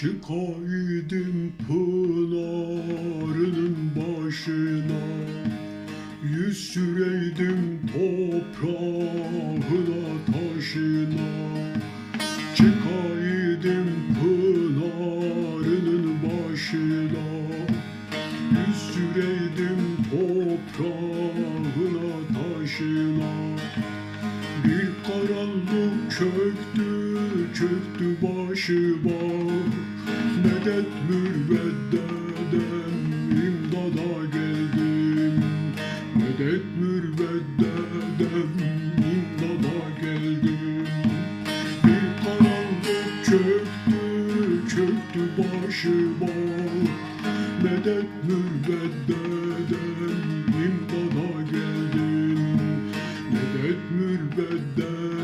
Çıkaydım pınarının başına. Yüz süreydim toprağına taşına. Çıkaydım pınarının başına. Yüz süreydim toprağına taşına Çöktü çöktü başıma. Medet mürveddeden imdada geldim. Medet mürveddeden imdada geldim. Bir karanlık çöktü çöktü başıma. Medet mürveddeden imdada geldim. Medet mürveddeden